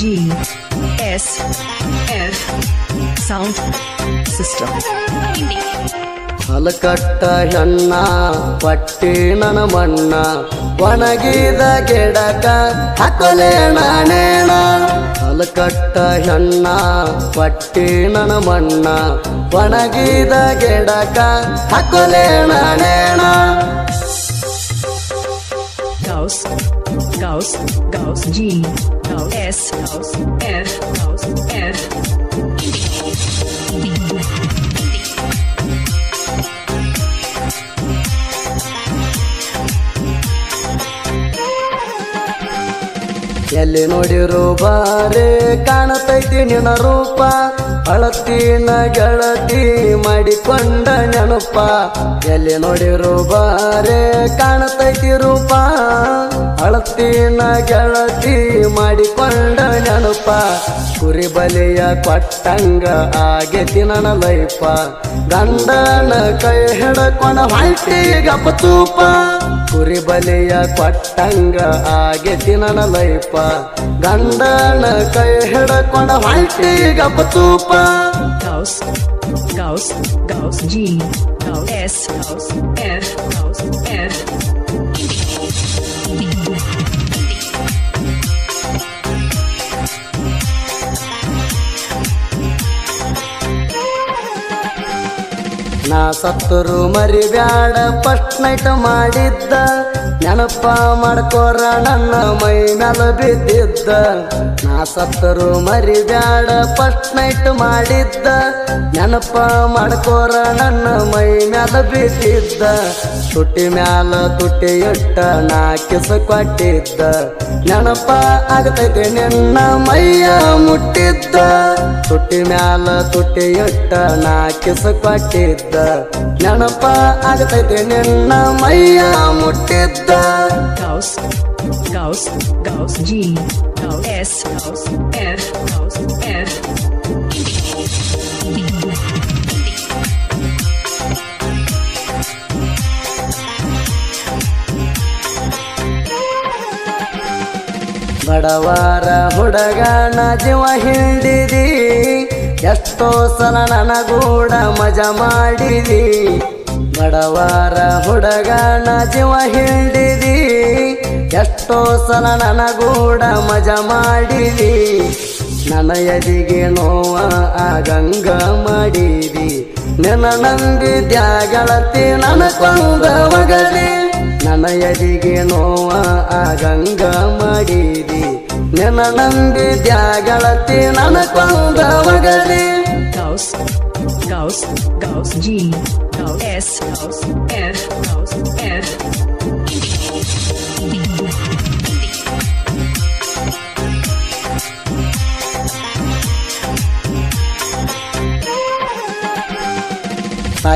G S F Sound System ಹಲಕಟ್ಟ ಹೆಣ್ಣ ಪಟ್ಟಿ ನನ್ನ ಮಣ್ಣ ಒಣಗಿದ ಗಿಡಕ ಹಾಕಲೆ ನಾನೇಣ ಹಲಕಟ್ಟ ಹೆಣ್ಣ ಪಟ್ಟಿ ನನ್ನ ಮಣ್ಣ ಒಣಗಿದ ಗಿಡಕ ಹಾಕಲೆ ನಾನೇಣ Gauss Gauss Gauss G Gauss ಎಲ್ಲಿ ನೋಡಿರು ಬಾರೆ ಕಾಣತೈತಿ ನಿನ್ನ ರೂಪ. ಅಳತಿನ ಗೆಳತಿ ಮಾಡಿಕೊಂಡ ನೆನಪ. ಎಲ್ಲಿ ನೋಡಿರು ಬಾರೆ ಕಾಣತೈತಿ ರೂಪ. ಅಳತಿನ ಗೆಳತಿ ಮಾಡಿಕೊಂಡ ನೆನಪ. ಕುರಿ ಬಲಿಯ ಕೊಟ್ಟಂಗ ಆಗೇತಿ ನನ್ನ ಲೈಪ. ಗಂಡನ ಕೈ ಹಿಡ್ಕೊಂಡ ಹೊಂಟಿ ಗಪ್ಪ ತೂಪ ಕುರಿ ಬಲಿಯ ಕೊಟ್ಟಂಗ ಆಗೇತಿ ನನ್ನ ಲೈಪ. ಗಂಡನ ಕೈ ಹಿಡ್ಕೊಂಡ ಹೊಂಟಿ ಗಪ್ಪ ತೂಪ Ghouse Gauss Gauss, G, Gauss, S, Gauss, F Gauss, F. ನಾ ಸತ್ತರು ಮರಿಬ್ಯಾಡ ಫಸ್ಟ್ ನೈಟ್ ಮಾಡಿದ್ದ. ನೆನಪ ಮಾಡ್ಕೋರ ನನ್ನ ಮೈ ಮ್ಯಾಲ ಬಿದ್ದಿದ್ದ. ನಾ ಸತ್ತರು ಮರಿಬ್ಯಾಡ ಫಸ್ಟ್ ನೈಟ್ ಮಾಡಿದ್ದ. ನೆನಪ ಮಾಡ್ಕೋರ ನನ್ನ ಮೈ ಮ್ಯಾಲ ಬಿದ್ದಿದ್ದ. ತುಟಿ ಮ್ಯಾಲ ತುಟಿ ಇಟ್ಟ, ನಾ ಕಿಸ ಕೊಟ್ಟಿದ್ದ. ನೆನಪ ಆಗತೈತೆ ನಿನ್ನ ಮೈಯ ಮುಟ್ಟಿದ್ದ. ತುಟಿ ಮ್ಯಾಲ ತುಟಿ ಇಟ್ಟ, ನಾ ಕಿಸ ಕೊಟ್ಟಿದ್ದ. ಮುಟ್ಟಿದ್ದ ಅದಕ್ಕೆ ಆಗತೈತೆ ನಿನ್ನ ಮೈಯ ಮುಟ್ಟಿದ್ದ. ಬಡವಾರ ಹುಡುಗನ ಜೀವ ಹಿಂಡಿದೀ. ಎಷ್ಟೋ ಸಲ ನನಗೂಡ ಮಜಾ ಮಾಡಿದಿ. ಬಡವಾರ ಹುಡುಗನ ಜೀವ ಹಿಡಿದಿ. ಎಷ್ಟೋ ಸಲ ನನಗೂಡ ಮಜಾ ಮಾಡಿದಿ. ನನ್ನ ಎದಿಗೆ ನೋವ ಆಗಂಗ ಮಾಡಿದಿ. ನಿನ್ನ ನಂಬಿದ್ಯಾಗಳತಿ ನನ್ನ ಕೊಂದ ಮಗಲಿ ನನ್ನ ಎದಿಗೆ ನೋವ ಆಗಂಗ ಮಾಡಿದಿ. ನಿನ್ನ ನಂಬಿದ್ಯಾಗಳತಿ ನನ್ನ ಕೊಂದ ಮಗಲಿ Gauss Gauss Gauss G Gauss S Gauss F Gauss F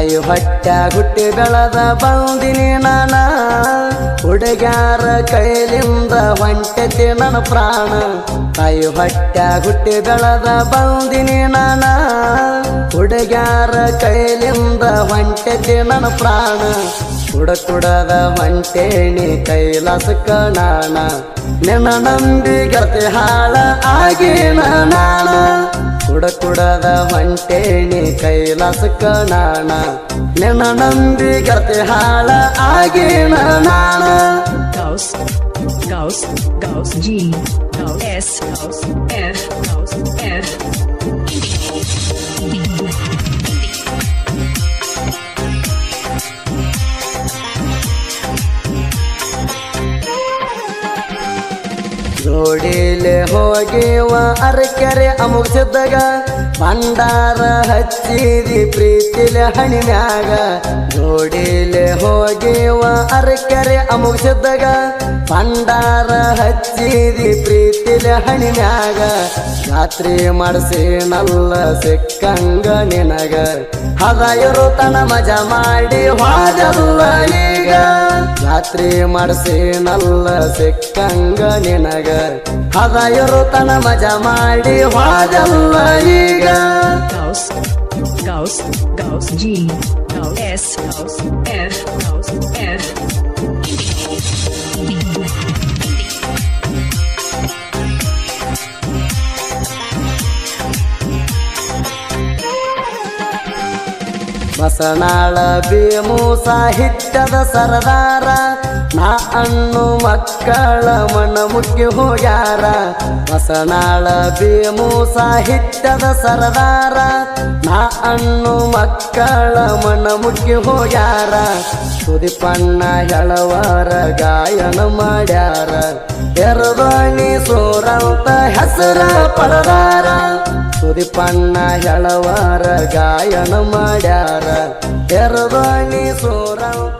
ತಾಯಿ ಹೊಟ್ಟ ಹುಟ್ಟಿ ಬೆಳದ ಬಂದಿನಿ ನಾನ. ಹುಡುಗ್ಯಾರ ಕೈಲಿಂದ ಹೊಂಟತಿ ನನ್ನ ಪ್ರಾಣ. ತಾಯಿ ಹೊಟ್ಟ ಹುಟ್ಟಿ ಬೆಳದ ಬಂದಿನಿ ನಾನ. ಹುಡುಗ್ಯಾರ ಕೈಲಿಂದ ಹೊಂಟತಿ ನನ್ನ ಪ್ರಾಣ. ಕುಡ ಕುಡದ ಹೊಂಟೇಣಿ ಕೈಲಾಸಕ್ಕ ನಾಣ ನಿನ್ನ ನಂಬಿ ಗತಿ ಹಾಳ ಆಗಿನ ನಾಣ ಕುಡಕುಡದ ಹೊಂಟೇಣಿ ಕೈಲಾಸ ಕಣಾಣ ನೆನ ನಂದಿ ಕತೆ ಹಾಳ ಆಗಿ ಗೌಸ್ ಜಿ. ಗೌಸ್ ಗೌಸ್ ಎಫ್. ಹೋಗಿವ ಅರಕೆರೆ ಅಮುಗಿಸಿದ್ದಾಗ ಭಂಡಾರ ಹಚ್ಚಿದಿ ಪ್ರೀತಿಲೆ ಹಣಿನಾಗ ಜೋಡಿಲೆ ಹೋಗಿವ ಅರಕೆರೆ ಅಮುಗ್ಸಿದ್ದಾಗ ಭಂಡಾರ ಹಚ್ಚಿದಿ ಪ್ರೀತಿಲೆ ಹಣಿಮ್ಯಾಗ ರಾತ್ರಿ ಮಾಡಿಸಿನಲ್ಲ ಸಿಕ್ಕಂಗ ನಿನಗ. ಹದ ಇರುತನ ಮಜಾ ಮಾಡಿ ಹಾದಲ್ಲ ಈಗ. ರಾತ್ರಿ ಮಾಡಿಸಿನಲ್ಲ ಸಿಕ್ಕಂಗ ನಿನಗ. ಹದ ಇರುತನ ಮಜಾ ಮಾಡಿ ಹಾಜಲ್ಲ ಈಗ. Gauss Gauss G, Gauss, S Gauss, F. Basanal Bhimu ಸಾಹಿತ್ಯದ ಸರದಾರ. ನಾ ಅಣ್ಣು ಮಕ್ಕಳ ಮನ ಮುಕ್ಕಿ ಹೋಗ್ಯಾರ. ಹಸನಾಳ ಭೀಮು ಸಾಹಿತ್ಯದ ಸರದಾರ. ನಾ ಅಣ್ಣು ಮಕ್ಕಳ ಮನ ಮುಕ್ಕಿ ಹೋಗ್ಯಾರ. ಸುದಿಪಣ್ಣ ಹೆಳವರ ಗಾಯನ ಮಾಡ್ಯಾರ. ಎರದೋಣಿ ಸೋರಂತ ಹೆಸರ ಪರದಾರ. ಸುದಿಪಣ್ಣ ಹೆಳವರ ಗಾಯನ ಮಾಡ್ಯಾರ. ಎರದೋಣಿ ಸೂರಂತ